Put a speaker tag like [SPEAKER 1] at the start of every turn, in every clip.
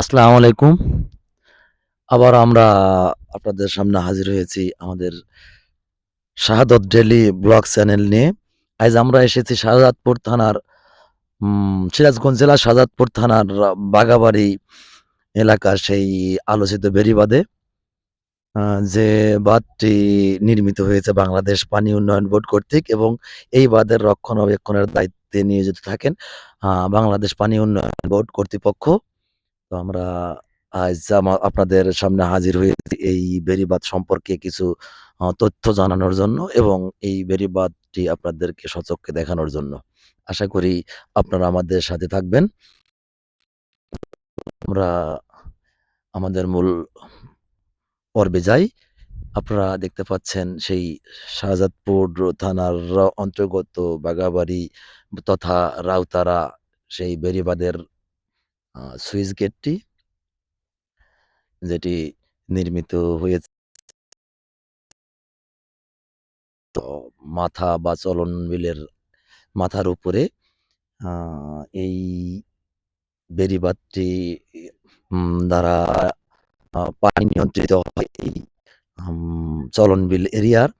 [SPEAKER 1] আসসালামু আলাইকুম। আবার আমরা আপনাদের সামনে হাজির হয়েছি আমাদের শাহাদত ডেলি ব্লগ চ্যানেল নিয়ে। আইজ আমরা এসেছি শাহজাদপুর থানার সিরাজগঞ্জ জেলার শাহজাদপুর থানার বাঘাবাড়ি এলাকার সেই আলোচিত। আ যে বাঁধটি নির্মিত হয়েছে বাংলাদেশ পানি উন্নয়ন বোর্ড কর্তৃক এবং এই বাঁধের রক্ষণাবেক্ষণের দায়িত্বে নিয়োজিত থাকেন বাংলাদেশ পানি উন্নয়ন বোর্ড কর্তৃপক্ষ। তো আমরা আজ আপনাদের সামনে হাজির হয়েছি এই বেরিবাদ সম্পর্কে কিছু তথ্য জানানোর জন্য এবং এই বেরিবাদটি আপনাদেরকে সচক্ষে দেখানোর জন্য। আশা করি আপনারা আমাদের সাথে থাকবেন। আমরা আমাদের মূল পর্বে যাই। আপনারা দেখতে পাচ্ছেন সেই শাহজাদপুর থানার অন্তর্গত বাঘাবাড়ি তথা রাউতারা, সেই বেড়িবাঁধের আ সুইচ গেটটি। যেটি নির্মিত হয়েছে তো মাথা বা চলন বিলের মাথার উপরে এই উম, দ্বারা পানি নিয়ন্ত্রিত হয় এই চলন বিল এরিয়ার।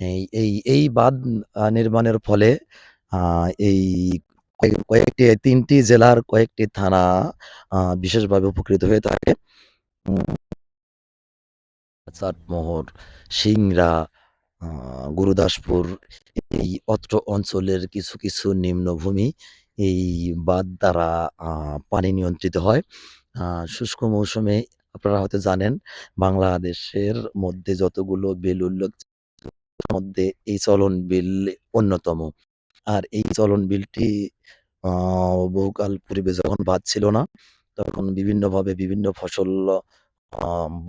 [SPEAKER 1] এই এই এই বাঁধ নির্মাণের ফলে এই কয়েকটি তিনটি জেলার কয়েকটি থানা বিশেষভাবে উপকৃত হয়ে থাকে। চাটমোহর, সিংড়া, গুরুদাসপুর এই অত্র অঞ্চলের কিছু, কিছু নিম্নভূমি এই বাদ দ্বারা পানি নিয়ন্ত্রিত হয়। শুষ্ক মৌসুমে আপনারা হয়তো জানেন বাংলাদেশের মধ্যে যতগুলো বিল উল্লেখ মধ্যে এই চলন বিল অন্যতম। আর এই চলন বিলটি বহুকাল পূর্বে যখন বাঁধ ছিল না, তখন বিভিন্নভাবে বিভিন্ন ফসল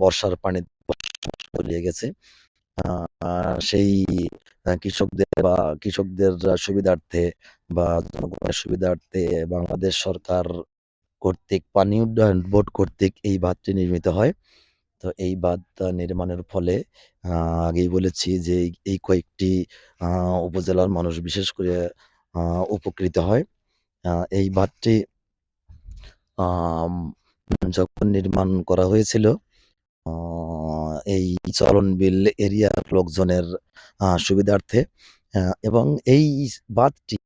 [SPEAKER 1] বর্ষার পানি তলিয়ে গেছে। সেই কৃষকদের বা কৃষকদের সুবিধার্থে বা জনগণের সুবিধার্থে বাংলাদেশ সরকার কর্তৃক পানি উন্নয়ন বোর্ড কর্তৃক এই বাঁধটি নির্মিত হয়। তো এই বাঁধ নির্মাণের ফলে আগেই বলেছি যে এই কয়েকটি উপজেলার মানুষ বিশেষ করে উপকৃত হয়। এই বাঁধটি যখন নির্মাণ করা হয়েছিল এই চলন বিল এরিয়ার লোকজনের সুবিধার্থে এবং এই বাঁধটি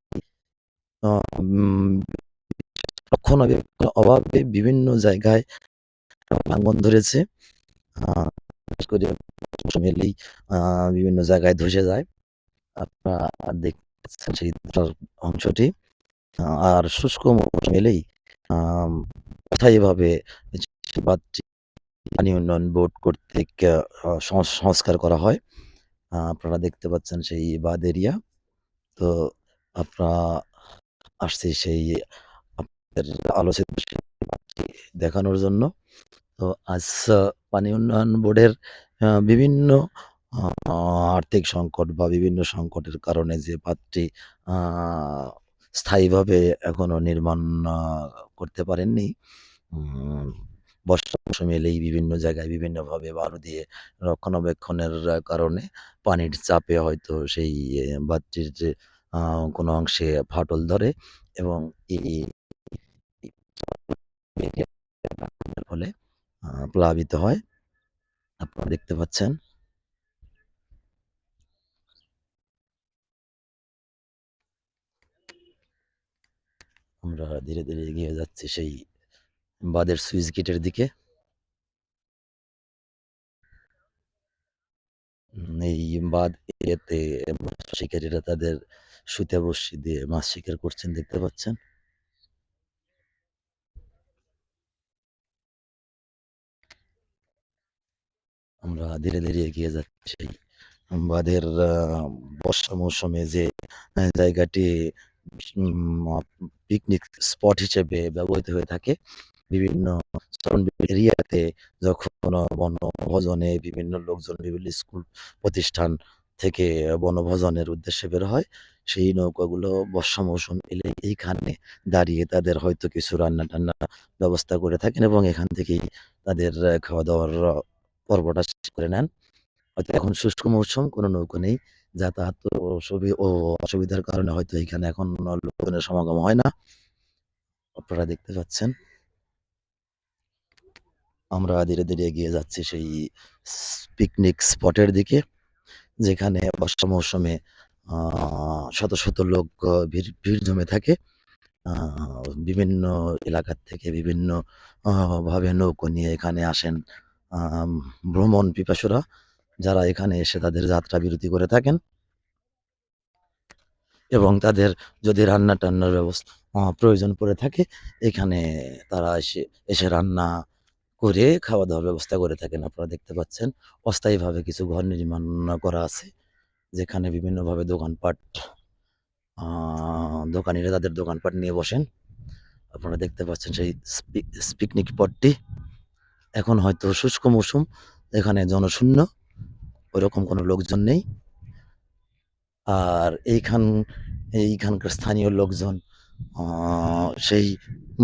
[SPEAKER 1] রক্ষণাবেক্ষণ অভাবে বিভিন্ন জায়গায় ভাঙন ধরেছে। বিভিন্ন জায়গায় ধসে যায়। আপনারা দেখতে পাচ্ছেন সেই অংশটি। আর শুষ্ক মৌসুম এলেই বাঁধটি পানি উন্নয়ন বোর্ড কর্তৃক সংস্কার করা হয়। আপনারা দেখতে পাচ্ছেন সেই বাদ এরিয়া। তো আপনারা আসছি সেই আপনাদের আলোচিত দেখানোর জন্য। তো আজ পানি উন্নয়ন বোর্ডের বিভিন্ন আর্থিক সংকট বা বিভিন্ন সংকটের কারণে যে আ স্থায়ীভাবে এখনও নির্মাণ করতে পারেননি। বর্ষা মৌসুম এলেই বিভিন্ন জায়গায় বিভিন্নভাবে বালু দিয়ে রক্ষণাবেক্ষণের কারণে পানির চাপে হয়তো সেই বাঁধটির যে কোনো অংশে ফাটল ধরে এবং এই ফলে প্লাবিত হয়। আপনারা দেখতে পাচ্ছেন। আমরা ধীরে, ধীরে এগিয়ে যাচ্ছি সেই বাঁধের সুইচ গেটের দিকে। এই বাঁধ এরিয়াতে মাছ শিকারীরা তাদের সুতে বড়শি দিয়ে মাছ শিকার করছেন দেখতে পাচ্ছেন। আমরা ধীরে, ধীরে এগিয়ে যাচ্ছি বাঁধের বর্ষা মৌসুমে যে জায়গাটি পিকনিক স্পট হিসেবে ব্যবহৃত হয়ে থাকে। বিভিন্ন এরিয়াতে যখন বনভোজনে বিভিন্ন লোকজন বিভিন্ন স্কুল প্রতিষ্ঠান থেকে বনভোজনের উদ্দেশ্যে বের হয়, সেই নৌকাগুলো বর্ষা মৌসুম এলে এইখানে দাঁড়িয়ে তাদের হয়তো কিছু রান্না-টান্না ব্যবস্থা করে থাকেন এবং এখান থেকেই তাদের খাওয়া-দাওয়ার পর্বটা শেষ করে নেন। হয়তো এখন শুষ্ক মৌসুম, কোনো নৌকা নেই। যাতায়াত ও সুবি ও অসুবিধার কারণে হয়তো এখানে এখন লোকজনের সমাগম হয় না। আপনারা দেখতে পাচ্ছেন। আমরা ধীরে, ধীরে এগিয়ে যাচ্ছি সেই পিকনিক স্পটের দিকে। যেখানে বর্ষা মৌসুমে শত, শত লোক ভিড় ভিড় জমে থাকে। বিভিন্ন এলাকার থেকে বিভিন্ন ভাবে নৌকো নিয়ে এখানে আসেন ভ্রমণ পিপাসুরা। যারা এখানে এসে তাদের যাত্রা বিরতি করে থাকেন। এবং তাদের যদি রান্না-টান্নার ব্যবস্থা প্রয়োজন পড়ে থাকে, এখানে তারা এসে এসে রান্না করে খাওয়া-দাওয়ার ব্যবস্থা করে থাকেন। আপনারা দেখতে পাচ্ছেন অস্থায়ীভাবে কিছু ঘর নির্মাণ করা আছে। যেখানে বিভিন্নভাবে দোকানপাট দোকানিরা তাদের দোকানপাট নিয়ে বসেন। আপনারা দেখতে পাচ্ছেন সেই পিকনিক স্পটটি। এখন হয়তো শুষ্ক মৌসুম। এখানে জনশূন্য। ওইরকম কোনো লোকজন নেই। আর এইখান, এইখানকার স্থানীয় লোকজন সেই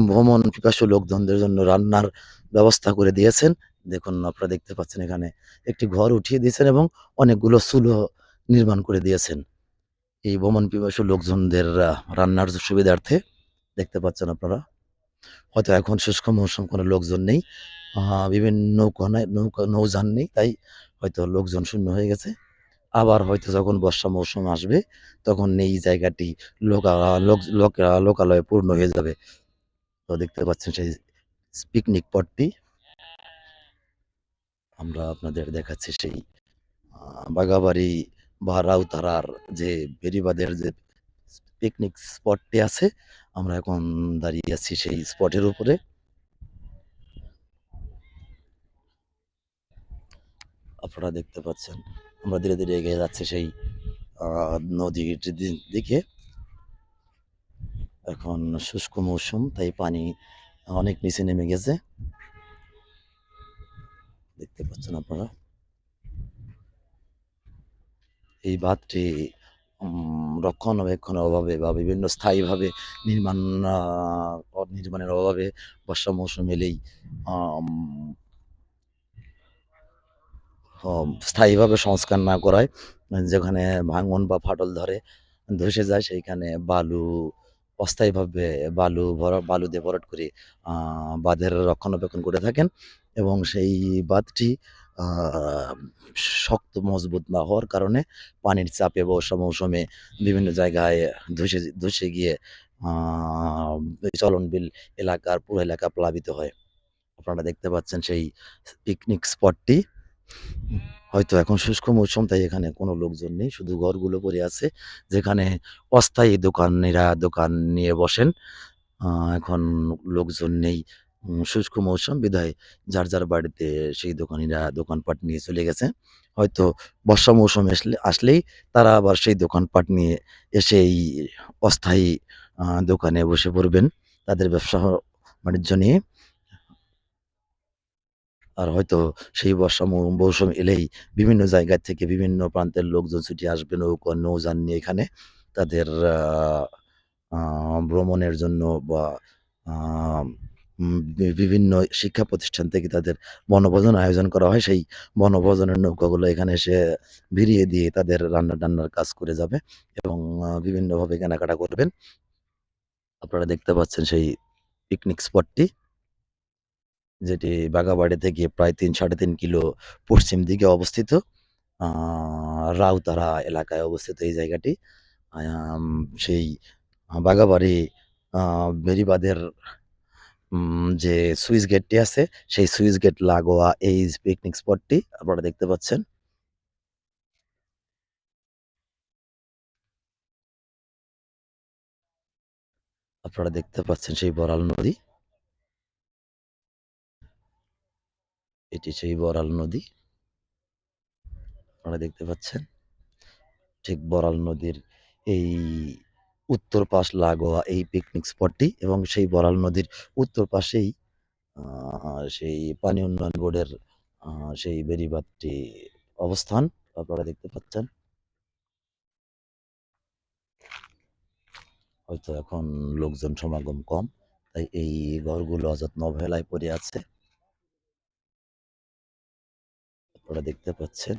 [SPEAKER 1] ভ্রমণ পিপাসু লোকজনদের জন্য রান্নার ব্যবস্থা করে দিয়েছেন। দেখুন, আপনারা দেখতে পাচ্ছেন এখানে একটি ঘর উঠিয়ে দিয়েছেন এবং অনেকগুলো চুলো নির্মাণ করে দিয়েছেন। এই ভ্রমণ পিপাসু লোকজনদের রান্নার সুবিধার্থে দেখতে পাচ্ছেন আপনারা। হয়তো এখন শুষ্ক মৌসুম, কোনো লোকজন নেই। বিভিন্ন নৌকা নৌকা, নৌযান নেই। তাই হয়তো লোকজন শূন্য হয়ে গেছে। আবার হয়তো যখন বর্ষা মৌসুম আসবে তখন এই জায়গাটি লোকা লোক লোকা লোকালয়ে পূর্ণ হয়ে যাবে। তো দেখতে পাচ্ছেন সেই পিকনিক স্পটটি। আমরা আপনাদের দেখাচ্ছি সেই আ বাঘাবাড়ি বা রাউতারার যে বেড়িবাঁধের যে পিকনিক স্পটটি আছে, আমরা এখন দাঁড়িয়ে আছি সেই স্পটের উপরে। আপনারা দেখতে পাচ্ছেন। আমরা ধীরে, ধীরে এগিয়ে যাচ্ছি সেই নদীর দিকে। এখন শুষ্ক মৌসুম তাই পানি অনেক নিচে নেমে গেছে। দেখতে পাচ্ছেন আপনারা। এই বাঁধটি রক্ষণাবেক্ষণের অভাবে বা বিভিন্ন স্থায়ীভাবে নির্মাণ নির্মাণের অভাবে বর্ষা মৌসুম এলেই স্থায়ীভাবে সংস্কার না করায় যেখানে ভাঙন বা ফাটল ধরে, ধসে যায় সেইখানে বালু অস্থায়ীভাবে বালু বালু দিয়ে ভরাট করে বাঁধের রক্ষণাবেক্ষণ করে থাকেন এবং সেই বাঁধটি শক্ত মজবুত না হওয়ার কারণে পানির চাপে বর্ষা মৌসুমে বিভিন্ন জায়গায় ধসে ধসে গিয়ে চলনবিল এলাকার পুরো এলাকা প্লাবিত হয়। আপনারা দেখতে পাচ্ছেন সেই পিকনিক স্পটটি। হয়তো এখন শুষ্ক মৌসুম তাই এখানে কোনো লোকজন নেই। শুধু ঘরগুলো পড়ে আছে। যেখানে অস্থায়ী দোকানিরা দোকান নিয়ে বসেন। এখন লোকজন নেই। শুষ্ক মৌসুম বিধায় যার, যার বাড়িতে সেই দোকানিরা দোকানপাট নিয়ে চলে গেছে। হয়তো বর্ষা মৌসুম আসলে আসলেই তারা আবার সেই দোকানপাট নিয়ে এসে এই অস্থায়ী দোকানে বসে পড়বেন। তাদের ব্যবসা বাণিজ্য নিয়ে। আর হয়তো সেই বর্ষা মৌসুম এলেই বিভিন্ন জায়গা থেকে বিভিন্ন প্রান্তের লোকজন ছুটি আসবে নৌকা, নৌযান নিয়ে এখানে। তাদের ভ্রমণের জন্য বা বিভিন্ন শিক্ষা প্রতিষ্ঠান থেকে তাদের বনভোজন আয়োজন করা হয়। সেই বনভোজনের নৌকাগুলো এখানে এসে ভিড়িয়ে দিয়ে তাদের রান্না-টান্নার কাজ করে যাবে এবং বিভিন্নভাবে কেনাকাটা করবেন। আপনারা দেখতে পাচ্ছেন সেই পিকনিক স্পটটি। যেটি বাঘাবাড়ি থেকে প্রায় ৩ ৩.৫ কিলো পশ্চিম দিকে অবস্থিত। রাউতারা এলাকায় অবস্থিত এই জায়গাটি। সেই বাঘাবাড়ি উম যে সুইচ গেটটি আছে, সেই সুইচ গেট লাগোয়া এই পিকনিক স্পটটি আপনারা দেখতে পাচ্ছেন। আপনারা দেখতে পাচ্ছেন সেই বরাল নদী। এটি সেই বরাল নদী। আপনারা দেখতে পাচ্ছেন। ঠিক বরাল নদীর এই উত্তর পাশ লাগোয়া এই পিকনিক স্পটটি এবং সেই বরাল নদীর উত্তর পাশেই সেই পানি উন্নয়ন বোর্ডের সেই বেড়িবাঁধটি অবস্থান আপনারা দেখতে পাচ্ছেন। হয়তো এখন লোকজন সমাগম কম। তাই এই ঘরগুলো অযত্ন অবহেলায় পড়ে আছে। আপনারা দেখতে পাচ্ছেন।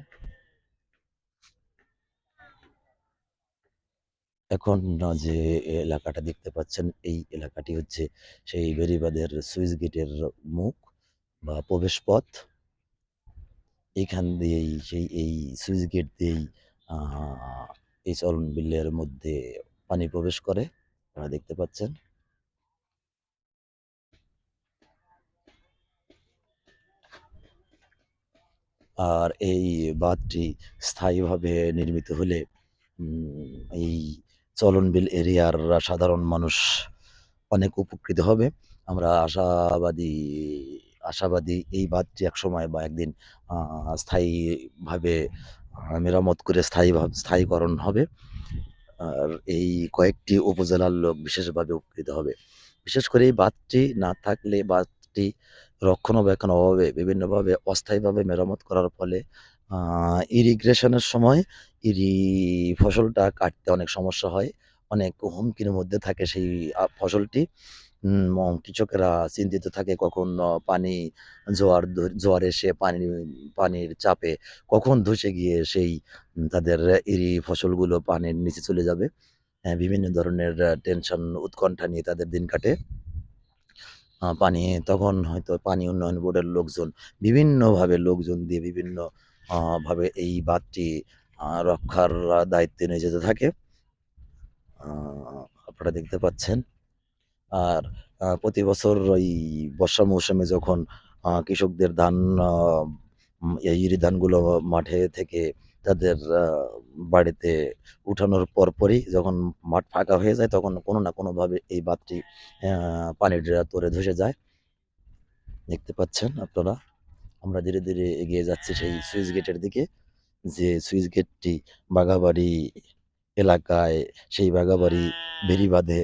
[SPEAKER 1] এখন যে এলাকাটা দেখতে পাচ্ছেন, এই এলাকাটি হচ্ছে সেই বেড়িবাঁধের সুইচ গেটের মুখ বা প্রবেশপথ। এইখান দিয়েই সেই, এই সুইচ গেট দিয়েই এই চলন বিলের মধ্যে পানি প্রবেশ করে। আপনারা দেখতে পাচ্ছেন। আর এই বাঁধটি স্থায়ীভাবে নির্মিত হলে এই চলন বিল এরিয়ার সাধারণ মানুষ অনেক উপকৃত হবে। আমরা আশাবাদী আশাবাদী এই বাঁধটি একসময় বা একদিন স্থায়ীভাবে মেরামত করে স্থায়ীভাবে স্থায়ীকরণ হবে। আর এই কয়েকটি উপজেলার লোক বিশেষভাবে উপকৃত হবে। বিশেষ করে এই বাঁধটি না থাকলে বাঁধটি রক্ষণাবেক্ষণের অভাবে বিভিন্নভাবে অস্থায়ীভাবে মেরামত করার ফলে ইরিগ্রেশনের সময় ইরি ফসলটা কাটতে অনেক সমস্যা হয়। অনেক হুমকির মধ্যে থাকে সেই ফসলটি। কৃষকেরা চিন্তিত থাকে কখন পানি জোয়ার জোয়ার এসে পানি পানির চাপে কখন ধসে গিয়ে সেই তাদের ইরি ফসলগুলো পানির নিচে চলে যাবে। হ্যাঁ, বিভিন্ন ধরনের টেনশন উৎকণ্ঠা নিয়ে তাদের দিন কাটে। পানি, তখন হয়তো পানি উন্নয়ন বোর্ডের লোকজন, বিভিন্নভাবে লোকজন দিয়ে বিভিন্ন ভাবে এই বাঁধটি রক্ষার দায়িত্বে নিয়োজিত থাকে। আপনারা দেখতে পাচ্ছেন। আর প্রতি বছর ওই বর্ষা মৌসুমে যখন কৃষকদের ধান এই ধানগুলো মাঠে থেকে তাদের বাড়িতে উঠানোর পরপরই যখন মাঠ ফাঁকা হয়ে যায় তখন কোনো না কোনোভাবে এই বাঁধটি পানির তরে ধসে যায়। দেখতে পাচ্ছেন আপনারা। আমরা ধীরে, ধীরে এগিয়ে যাচ্ছি সেই সুইচ গেটের দিকে। যে সুইচ গেটটি বাঘাবাড়ি এলাকায় সেই বাঘাবাড়ি বেড়িবাঁধে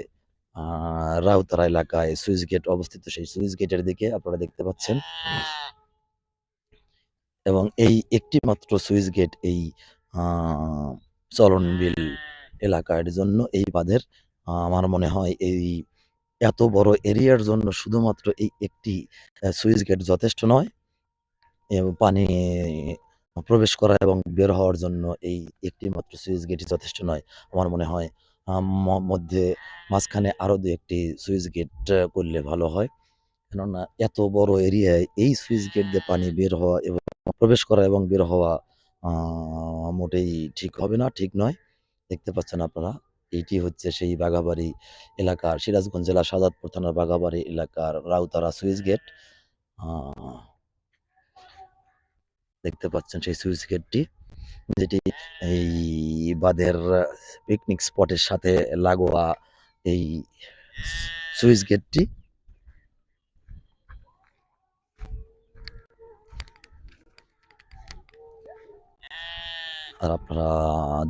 [SPEAKER 1] আ রাউতারা এলাকায় সুইচ গেট অবস্থিত সেই সুইচ গেটের দিকে আপনারা দেখতে পাচ্ছেন। এবং এই একটি মাত্র সুইচ গেট এই, আ চলন বিল এলাকার জন্য এই বাঁধের আমার মনে হয় এই এত বড় এরিয়ার জন্য শুধুমাত্র এই একটি সুইচ গেট যথেষ্ট নয়। পানি প্রবেশ করা এবং বের হওয়ার জন্য এই একটি মাত্র সুইচ গেটই যথেষ্ট নয়। আমার মনে হয় মধ্যে মাঝখানে আরও দু একটি সুইচ গেট করলে ভালো হয়। কেননা এত বড় এরিয়ায় এই সুইচ গেট দিয়ে পানি বের হওয়া এবং প্রবেশ করা এবং বের হওয়া মোটেই ঠিক হবে না, ঠিক নয়। দেখতে পাচ্ছেন আপনারা। এইটি হচ্ছে সেই বাঘাবাড়ি এলাকার সিরাজগঞ্জ জেলার শাহজাদপুর থানার বাঘাবাড়ি এলাকার রাউতারা সুইচ গেট। দেখতে পাচ্ছেন সেই সুইচ গেটটি। যেটি এই বাঁধের পিকনিক স্পটের সাথে লাগোয়া এই সুইচ গেটটি। আর আপনারা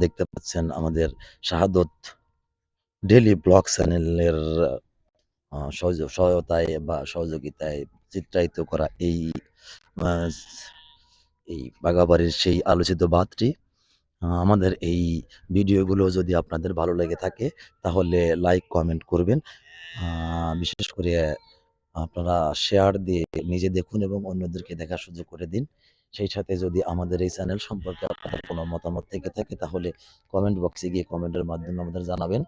[SPEAKER 1] দেখতে পাচ্ছেন আমাদের শাহাদত ডেলি ব্লগ চ্যানেলের সহায়তায় বা সহযোগিতায় চিত্রায়িত করা এই এই বাঘাবাড়ির সেই আলোচিত বাঁধটি। আমাদের এই ভিডিওগুলো যদি আপনাদের ভালো লেগে থাকে তাহলে লাইক, কমেন্ট করবেন। বিশেষ করে আপনারা শেয়ার দিয়ে নিজে দেখুন এবং অন্যদেরকে দেখার সুযোগ করে দিন। সেই সাথে যদি আমাদের এই চ্যানেল সম্পর্কে আপনাদের কোনো মতামত থেকে থাকে, তাহলে কমেন্ট বক্সে গিয়ে কমেন্টের মাধ্যমে আমাদের জানাবেন।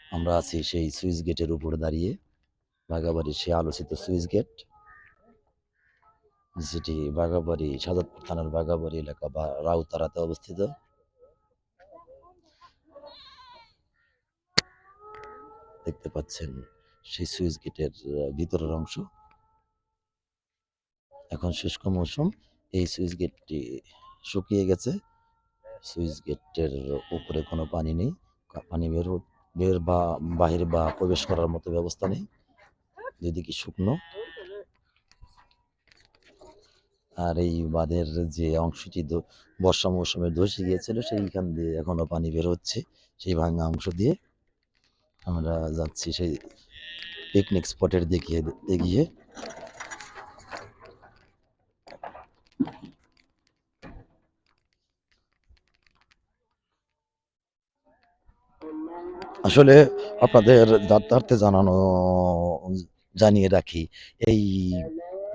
[SPEAKER 1] আমরা আছি সেই সুইচ গেটের উপরে দাঁড়িয়ে। বাঘাবাড়ির সেই আলোচিত সুইচ গেট। যেটি বাঘাবাড়ি শাহজাদপুর থানার বাঘাবাড়ি এলাকা বা রাউতারাতে অবস্থিত। দেখতে পাচ্ছেন সেই সুইচ গেটের ভিতরের অংশ। এখন শুষ্ক মৌসুম। এই সুইচ গেটটি শুকিয়ে গেছে। সুইচ গেটের উপরে কোনো পানি নেই। পানি বের বের বা, বাহির বা প্রবেশ করার মতো ব্যবস্থা নেই। দুদিকে শুকনো। আর এই বাঁধের যে অংশটি বর্ষা মৌসুমে ধসে গিয়েছিল, সেইখান দিয়ে এখনও পানি বের হচ্ছে। সেই ভাঙা অংশ দিয়ে। আমরা যাচ্ছি সেই পিকনিক স্পটের দিকে এগিয়ে। আসলে আপনাদের জ্ঞাতার্থে জানানো জানিয়ে রাখি। এই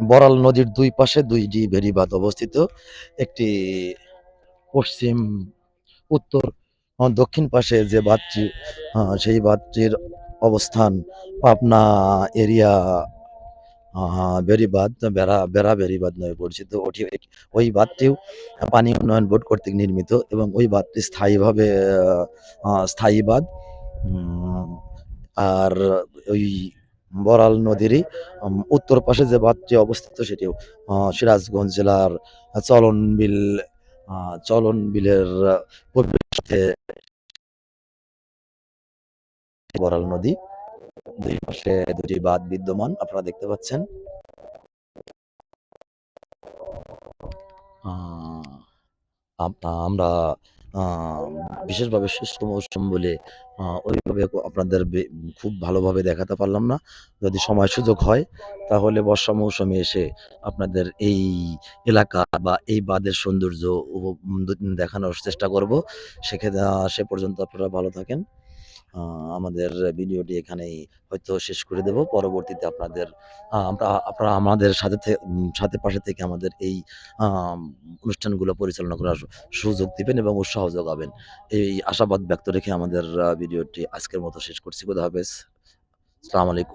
[SPEAKER 1] বরাল নদীর দুই পাশে ২ টি বেড়িবাঁধ অবস্থিত। একটি পশ্চিম, উত্তর, দক্ষিণ পাশে যে বাঁধটি সেই বাঁধটির অবস্থান পাবনা এরিয়া বেড়িবাঁধ, বেড়া বেড়া বেড়িবাঁধ নামে পরিচিত। ওটি ওই বাঁধটিও পানি উন্নয়ন বোর্ড কর্তৃক নির্মিত এবং ওই বাঁধটি স্থায়ীভাবে স্থায়ী বাঁধ। আর ওই বরাল নদীরই উত্তর পাশে যে বাঁধটি অবস্থিত সেটিও সিরাজগঞ্জ জেলার আ চলন বিল আ চলন বিলের পরিবেশে বড়াল নদী। দুই পাশে দুটি বাঁধ বিদ্যমান, আপনারা দেখতে পাচ্ছেন। আমরা বিশেষভাবে শুষ্ক মৌসুম বলে ওইভাবে আপনাদের খুব ভালোভাবে দেখাতে পারলাম না। যদি সময় সুযোগ হয়, তাহলে বর্ষা মৌসুমে এসে আপনাদের এই এলাকা বা এই বাঁধের সৌন্দর্য দেখানোর চেষ্টা করব। সেক্ষেত্রে সে পর্যন্ত আপনারা ভালো থাকেন। আমাদের ভিডিওটি এখানেই হয়তো শেষ করে দেব। পরবর্তীতে আপনাদের আমরা, আপনারা আমাদের সাথে সাথে পাশে থেকে আমাদের এই অনুষ্ঠানগুলো পরিচালনা করার সুযোগ দিবেন এবং উৎসাহ যোগাবেন। এই আশাবাদ ব্যক্ত রেখে আমাদের ভিডিওটি আজকের মতো শেষ করছি। খোদা হাফেজ। আসসালামু আলাইকুম।